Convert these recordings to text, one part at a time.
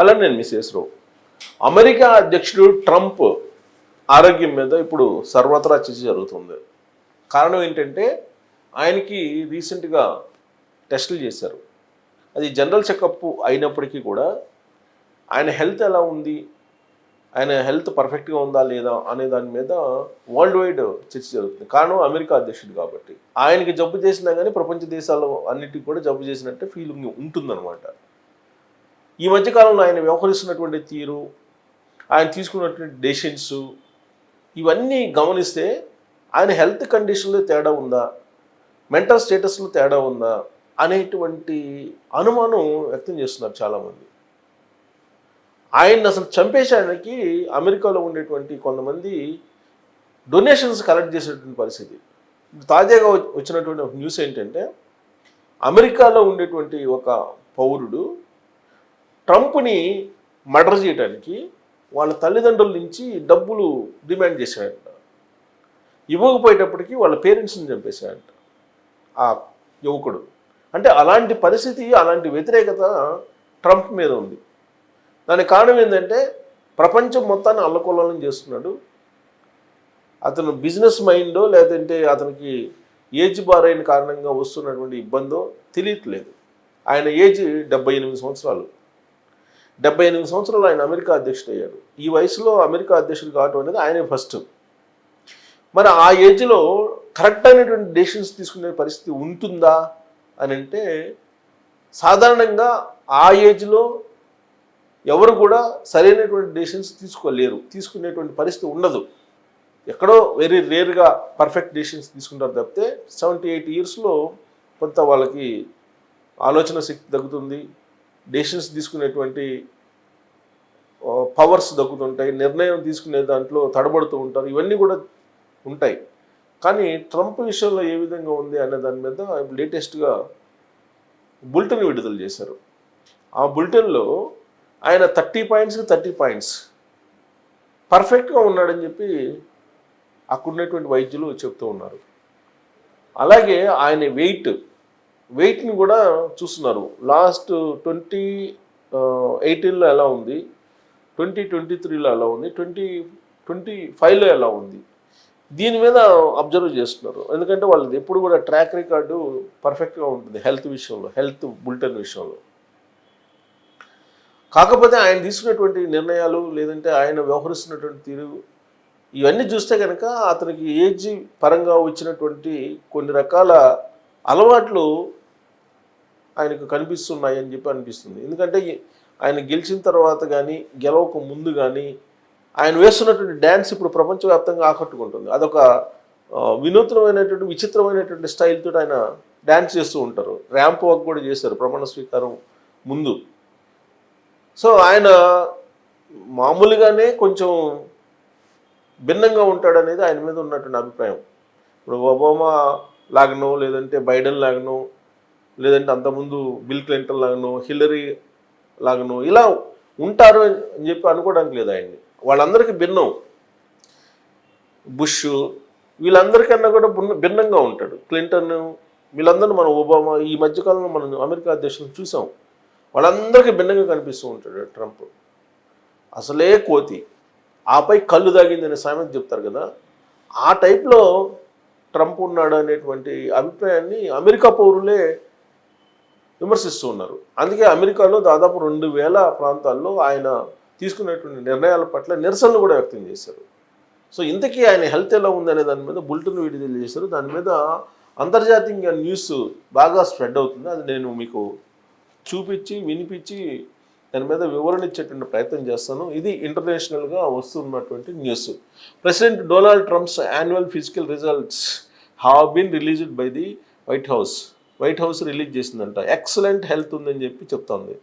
అలా నేను Mrs Rao America అధ్యక్షుడు ట్రంప్ ఆరోగ్యం మీద ఇప్పుడు సర్వత్రా చర్చ జరుగుతుంది. కారణం ఏంటంటే ఆయనకి రీసెంట్గా టెస్టులు చేశారు. అది జనరల్ చెకప్ అయినప్పటికీ కూడా ఆయన హెల్త్ ఎలా ఉంది? ఆయన హెల్త్ పర్ఫెక్ట్గా ఉందా లేదా అనే దాని మీద వరల్డ్ వైడ్ చర్చ జరుగుతుంది. కారణం అమెరికా అధ్యక్షుడు కాబట్టి. ఆయనకి జబ్బు చేసినా కానీ ప్రపంచ దేశాల్లో అన్నిటికీ కూడా జబ్బు చేసినట్టే ఫీలింగ్ ఉంటుందన్నమాట. ఈ మధ్యకాలంలో ఆయన వ్యవహరిస్తున్నటువంటి తీరు ఆయన తీసుకున్నటువంటి డెసిషన్స్ ఇవన్నీ గమనిస్తే ఆయన హెల్త్ కండిషన్లో తేడా ఉందా? మెంటల్ స్టేటస్లో తేడా ఉందా? అనేటువంటి అనుమానం వ్యక్తం చేస్తున్నారు చాలామంది. ఆయన్ని అసలు చంపేశానికి అమెరికాలో ఉండేటువంటి కొంతమంది డొనేషన్స్ కలెక్ట్ చేసేటువంటి పరిస్థితి. తాజాగా వచ్చినటువంటి ఒక న్యూస్ ఏంటంటే అమెరికాలో ఉండేటువంటి ఒక పౌరుడు ట్రంప్ని మర్డర్ చేయడానికి వాళ్ళ తల్లిదండ్రుల నుంచి డబ్బులు డిమాండ్ చేశాడంట ఇవ్వకపోయేటప్పటికి వాళ్ళ పేరెంట్స్ని చంపేశాడంట ఆ యువకుడు. అంటే అలాంటి పరిస్థితి అలాంటి వ్యతిరేకత ట్రంప్ మీద ఉంది. దానికి కారణం ఏంటంటే ప్రపంచం మొత్తాన్ని అల్లకొల్లం చేస్తున్నాడు. అతను బిజినెస్ మైండో లేదంటే అతనికి ఏజ్ బారైన కారణంగా వస్తున్నటువంటి ఇబ్బందో తెలియట్లేదు. ఆయన ఏజ్ డెబ్బై ఎనిమిది సంవత్సరాలు. డెబ్బై ఎనిమిది సంవత్సరాలు ఆయన అమెరికా అధ్యక్షుడు అయ్యాడు ఈ వయసులో అమెరికా అధ్యక్షుడు కావటం అనేది ఆయనే ఫస్ట్ మరి ఆ ఏజ్లో కరెక్ట్ అయినటువంటి డెసిషన్స్ తీసుకునే పరిస్థితి ఉంటుందా అని అంటే సాధారణంగా ఆ ఏజ్లో ఎవరు కూడా సరైనటువంటి డెసిషన్స్ తీసుకోలేరు. తీసుకునేటువంటి పరిస్థితి ఉండదు. ఎక్కడో వెరీ రేర్గా పర్ఫెక్ట్ డెసిషన్స్ తీసుకుంటారు తప్పితే సెవెంటీ ఎయిట్ ఇయర్స్లో కొంత వాళ్ళకి ఆలోచన శక్తి తగ్గుతుంది. డెసిషన్స్ తీసుకునేటువంటి పవర్స్ దక్కుతుంటాయి నిర్ణయం తీసుకునే దాంట్లో తడబడుతూ ఉంటారు. ఇవన్నీ కూడా ఉంటాయి. కానీ ట్రంప్ విషయంలో ఏ విధంగా ఉంది అనే దాని మీద లేటెస్ట్గా బులెటిన్ విడుదల చేశారు. ఆ బులెటిన్లో ఆయన థర్టీ పాయింట్స్కి థర్టీ పాయింట్స్. పర్ఫెక్ట్గా ఉన్నాడని చెప్పి అక్కడ ఉన్నటువంటి వైద్యులు చెప్తూ ఉన్నారు. అలాగే ఆయన వెయిట్ వెయిట్ని కూడా చూస్తున్నారు. లాస్ట్ ట్వంటీ ఎయిటీన్లో ఎలా ఉంది? ట్వంటీ ట్వంటీ త్రీలో ఎలా ఉంది? ట్వంటీ ట్వంటీ ఫైవ్లో ఎలా ఉంది? దీని మీద అబ్జర్వ్ చేస్తున్నారు. ఎందుకంటే వాళ్ళది ఎప్పుడు కూడా ట్రాక్ రికార్డు పర్ఫెక్ట్గా ఉంటుంది హెల్త్ విషయంలో హెల్త్ బులెటిన్ విషయంలో. కాకపోతే ఆయన తీసుకున్నటువంటి నిర్ణయాలు లేదంటే ఆయన వ్యవహరిస్తున్నటువంటి తీరు ఇవన్నీ చూస్తే కనుక అతనికి ఏజ్ పరంగా వచ్చినటువంటి కొన్ని రకాల అలవాట్లు ఆయనకు కనిపిస్తున్నాయి అని చెప్పి అనిపిస్తుంది. ఎందుకంటే ఆయన గెలిచిన తర్వాత కానీ గెలవక ముందు కానీ ఆయన వేస్తున్నటువంటి డ్యాన్స్ ఇప్పుడు ప్రపంచవ్యాప్తంగా ఆకట్టుకుంటుంది. అదొక వినూత్నమైనటువంటి విచిత్రమైనటువంటి స్టైల్తో ఆయన డ్యాన్స్ చేస్తూ ఉంటారు. ర్యాంప్ వాక్ కూడా చేశారు ప్రమాణ స్వీకారం ముందు. సో ఆయన మామూలుగానే కొంచెం భిన్నంగా ఉంటాడనేది ఆయన మీద ఉన్నటువంటి అభిప్రాయం. ఇప్పుడు ఒబామా లాగనో లేదంటే బైడెన్ లాగనో లేదంటే అంతకుముందు బిల్ క్లింటన్ లాగనో హిల్లరీ లాగనో ఇలా ఉంటారు అని చెప్పి అనుకోవడానికి లేదు ఆయన్ని. వాళ్ళందరికీ భిన్నం. బుష్ వీళ్ళందరికన్నా కూడా భిన్న- భిన్నంగా ఉంటాడు. క్లింటన్ వీళ్ళందరూ మనం ఒబామా ఈ మధ్యకాలంలో మనం అమెరికా అధ్యక్షులను చూసాం. వాళ్ళందరికీ భిన్నంగా కనిపిస్తూ ఉంటాడు ట్రంప్. అసలే కోతి. ఆపై కళ్ళు దాగింది అనే సామెత చెప్తారు కదా. ఆ టైప్లో ట్రంప్ ఉన్నాడు అనేటువంటి అభిప్రాయాన్ని అమెరికా పౌరులే విమర్శిస్తూ ఉన్నారు. అందుకే అమెరికాలో దాదాపు రెండు వేల ప్రాంతాల్లో ఆయన తీసుకునేటువంటి నిర్ణయాల పట్ల నిరసనలు కూడా వ్యక్తం చేశారు. సో ఇంతకీ ఆయన హెల్త్ ఎలా ఉందనే దాని మీద బులెటిన్ విడుదల చేశారు దాని మీద అంతర్జాతీయ న్యూస్ బాగా స్ప్రెడ్ అవుతుంది. అది నేను మీకు చూపించి వినిపించి దాని మీద వివరణ ఇచ్చేటువంటి ప్రయత్నం చేస్తాను. ఇది ఇంటర్నేషనల్గా వస్తున్నటువంటి news president Donald Trump's annual physical results have been released by the White House White House release చేసిందంట. ఎక్సలెంట్ హెల్త్ ఉందని చెప్పి చెప్తోంది.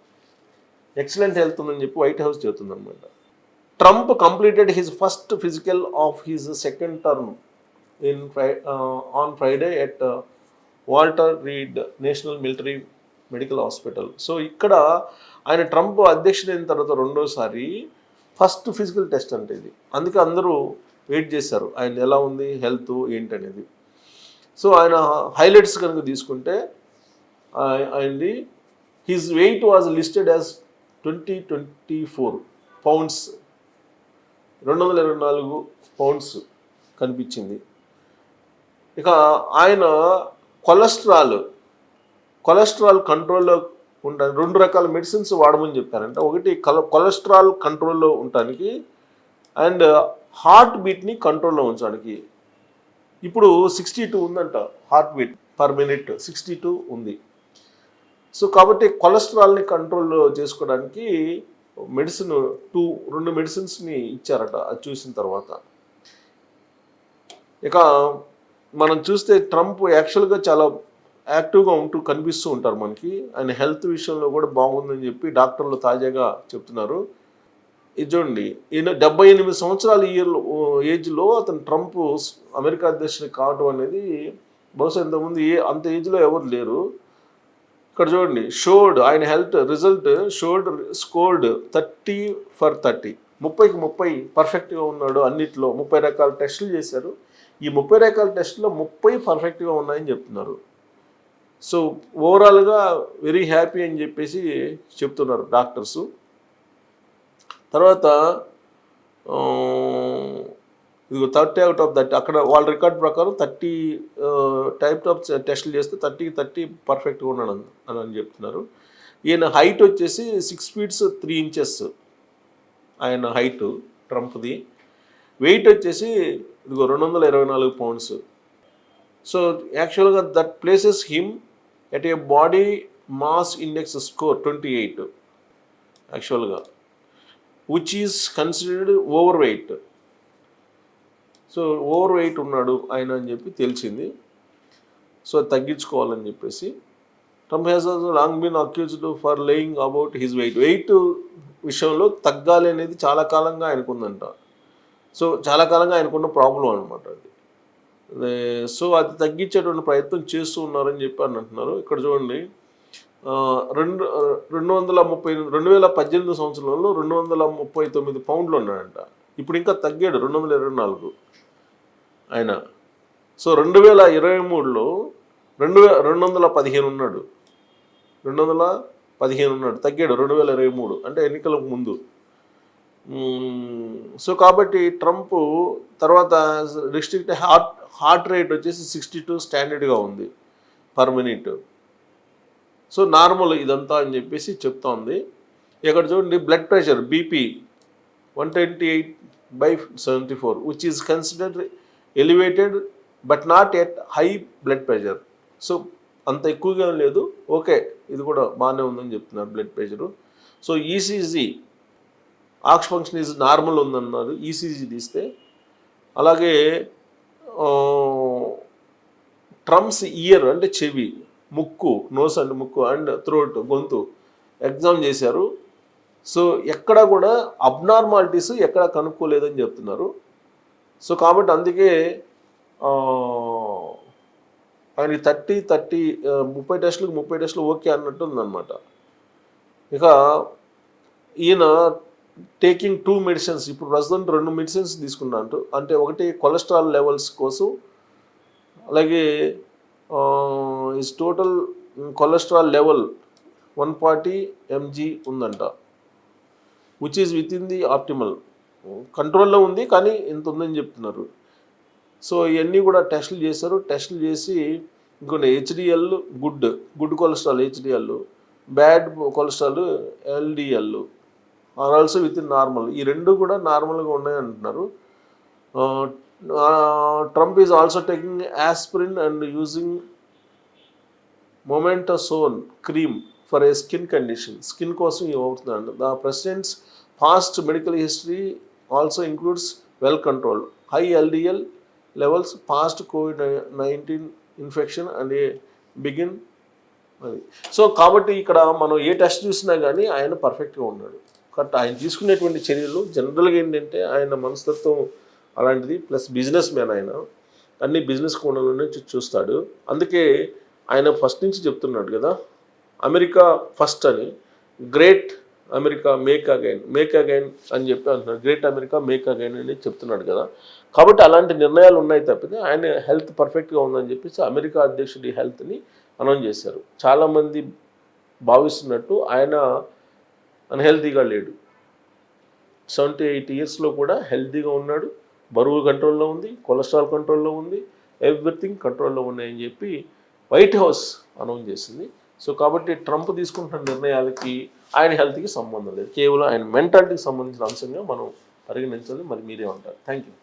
ఎక్సలెంట్ హెల్త్ ఉందని చెప్పి వైట్ హౌస్ చెబుతుంది అనమాట Trump completed his first physical of his second term in fri on Friday at Walter Reed National Military Medical Hospital. So ఇక్కడ ఆయన ట్రంప్ అధ్యక్షుడైన తర్వాత రెండోసారి ఫస్ట్ ఫిజికల్ టెస్ట్ అంటే ఇది. అందుకే అందరూ వెయిట్ చేశారు. ఆయన ఎలా ఉంది హెల్త్ ఏంటనేది. సో ఆయన హైలైట్స్ కనుక తీసుకుంటే ఆయనది his weight was listed as twenty twenty four pounds. రెండు వందల ఇరవై నాలుగు పౌండ్స్ కనిపించింది. ఇక ఆయన కొలెస్ట్రాల్ కొలెస్ట్రాల్ కంట్రోల్లో ఉండడానికి రెండు రకాల మెడిసిన్స్ వాడమని చెప్పారంట. ఒకటి కల కొలెస్ట్రాల్ కంట్రోల్లో ఉండటానికి అండ్ హార్ట్ బీట్ని కంట్రోల్లో ఉంచడానికి. ఇప్పుడు సిక్స్టీ టూ ఉందంట heart beat per minute sixty two ఉంది. సో కాబట్టి కొలెస్ట్రాల్ని కంట్రోల్లో చేసుకోవడానికి మెడిసిన్ టూ రెండు మెడిసిన్స్ని ఇచ్చారట అది చూసిన తర్వాత. ఇక మనం చూస్తే ట్రంప్ యాక్చువల్గా చాలా యాక్టివ్గా ఉంటూ కనిపిస్తూ ఉంటారు మనకి. ఆయన హెల్త్ విషయంలో కూడా బాగుందని చెప్పి డాక్టర్లు తాజాగా చెప్తున్నారు. ఇది చూడండి. ఈయన డెబ్బై ఎనిమిది సంవత్సరాల ఇయర్ ఏజ్లో అతను ట్రంప్ అమెరికా అధ్యక్షుడు కావడం అనేది బహుశా ఇంతకుముందు ఏ అంత ఏజ్లో ఎవరు లేరు. ఇక్కడ చూడండి. షోర్డ్ ఆయన health result showed scored thirty for thirty. ముప్పైకి ముప్పై పర్ఫెక్ట్గా ఉన్నాడు అన్నిట్లో. ముప్పై రకాల టెస్టులు చేశారు. ఈ ముప్పై రకాల టెస్టులో ముప్పై పర్ఫెక్ట్గా ఉన్నాయని చెప్తున్నారు. సో ఓవరాల్గా వెరీ హ్యాపీ అని చెప్పేసి చెప్తున్నారు డాక్టర్స్. తర్వాత ఇదిగో థర్టీ అవుట్ ఆఫ్ థర్టీ అక్కడ వాళ్ళ రికార్డ్ ప్రకారం థర్టీ టైప్ ఆఫ్ టెస్టులు చేస్తే థర్టీకి థర్టీ పర్ఫెక్ట్గా ఉన్నాడు అని అని చెప్తున్నారు. ఈయన హైట్ వచ్చేసి సిక్స్ ఫీట్స్ త్రీ ఇంచెస్ ఆయన హైట్ ట్రంప్ది. వెయిట్ వచ్చేసి ఇదిగో రెండు వందల ఇరవై నాలుగు పౌండ్స్. సో యాక్చువల్గా that places him at a body mass index score twenty eight యాక్చువల్గా which is considered over weight so over weight ఉన్నాడు ఆయన అని చెప్పి తెలిసింది. సో తగ్గించుకోవాలని చెప్పేసి Trump has long been accused for lying about his weight weight విషయంలో తగ్గాలి అనేది చాలా కాలంగా ఆయనకుందంట. సో చాలా కాలంగా ఆయనకున్న ప్రాబ్లం అనమాట అది. సో అది తగ్గించేటువంటి ప్రయత్నం చేస్తూ ఉన్నారని చెప్పి అని అంటున్నారు. ఇక్కడ చూడండి. రెండు రెండు వందల ముప్పై రెండు వేల పద్దెనిమిది సంవత్సరంలో రెండు వందల ముప్పై తొమ్మిది పౌండ్లు ఉన్నాడంట. ఇప్పుడు ఇంకా తగ్గాడు రెండు వందల ఇరవై నాలుగు. ఆయన సో రెండు వేల ఇరవై మూడులో రెండు వే రెండు వందల పదిహేను ఉన్నాడు. రెండు వందల పదిహేను ఉన్నాడు. తగ్గాడు రెండు వేల ఇరవై మూడు. అంటే ఎన్నికలకు ముందు. సో కాబట్టి ట్రంప్ తర్వాత రిస్ట్రిక్ట్ హార్ట్ హార్ట్ రేట్ వచ్చేసి సిక్స్టీ టూ స్టాండర్డ్గా ఉంది పర్ మినిట్. సో నార్మల్ ఇదంతా అని చెప్పేసి చెప్తోంది. ఇక్కడ చూడండి blood pressure BP one twenty eight by seventy four which is considered elevated but not at high blood pressure so అంత ఎక్కువగా లేదు. ఓకే ఇది కూడా బాగానే ఉందని చెప్తున్నారు బ్లడ్ ప్రెషరు సో ఈసీజీ ఆక్స్ ఫంక్షన్ ఈజ్ నార్మల్ ఉందన్నారు. ఈసీజీ తీస్తే అలాగే ట్రమ్స్ ఇయర్ అంటే చెవి ముక్కు నోస్ అండ్ ముక్కు అండ్ థ్రోట్ గొంతు ఎగ్జామ్ చేశారు. సో ఎక్కడ కూడా అబ్నార్మాలిటీస్ ఎక్కడ కనుక్కోలేదని చెప్తున్నారు. సో కాబట్టి అందుకే ఆయన థర్టీ థర్టీ ముప్పై టెస్టులకు ముప్పై టెస్టులు ఓకే అన్నట్టు ఉందన్నమాట. ఇక ఈయన టేకింగ్ టూ మెడిసిన్స్ ఇప్పుడు ప్రస్తుతం రెండు మెడిసిన్స్ తీసుకున్నాను అంటే ఒకటి కొలెస్ట్రాల్ లెవెల్స్ కోసం అలాగే is total cholesterol level one forty MG ఉందంట. Which is within the optimal కంట్రోల్లో ఉంది కానీ ఇంత ఉందని చెప్తున్నారు. సో ఇవన్నీ కూడా టెస్టులు చేశారు. టెస్టులు చేసి ఇంకొన్ని HDL good good cholesterol HDL bad cholesterol LDL are also within normal. ఈ రెండు కూడా నార్మల్గా ఉన్నాయి అంటున్నారు. Trump is also taking aspirin and using mometasone cream for a skin condition. Skin కోసం ఇవి అవుతుందండి the president's past medical history also includes well control high LDL levels past COVID nineteen infection and a benign అది. So కాబట్టి ఇక్కడ మనం ఏ test చూసినా కానీ ఆయన పర్ఫెక్ట్గా ఉన్నాడు. కాబట్టి ఆయన తీసుకునేటువంటి చర్యలు జనరల్గా ఏంటంటే ఆయన మనస్తత్వం అలాంటిది ప్లస్ బిజినెస్ మ్యాన్ ఆయన. అన్ని బిజినెస్ కోణంలోనే నుంచి చూస్తాడు. అందుకే ఆయన ఫస్ట్ నుంచి చెప్తున్నాడు కదా అమెరికా ఫస్ట్ అని great America make again make again అని చెప్పి అంటున్నాడు. గ్రేట్ అమెరికా మేక్ అగైన్ అని చెప్తున్నాడు కదా. కాబట్టి అలాంటి నిర్ణయాలు ఉన్నాయి తప్పితే ఆయన హెల్త్ పర్ఫెక్ట్గా ఉందని చెప్పేసి అమెరికా అధ్యక్షుడి హెల్త్ని అనౌన్స్ చేశారు. చాలామంది భావిస్తున్నట్టు ఆయన అన్హెల్తీగా లేడు. సెవెంటీ ఎయిట్ ఇయర్స్లో కూడా హెల్తీగా ఉన్నాడు. బరువు కంట్రోల్లో ఉంది కొలెస్ట్రాల్ కంట్రోల్లో ఉంది ఎవ్రీథింగ్ కంట్రోల్లో ఉన్నాయని చెప్పి వైట్ హౌస్ అనౌన్స్ చేసింది. సో కాబట్టి ట్రంప్ తీసుకుంటున్న నిర్ణయాలకి ఆయన హెల్త్కి సంబంధం లేదు. కేవలం ఆయన మెంటాలిటీకి సంబంధించిన అంశంగా మనం పరిగణించాలి మరి మీరే ఉంటారు థ్యాంక్ యూ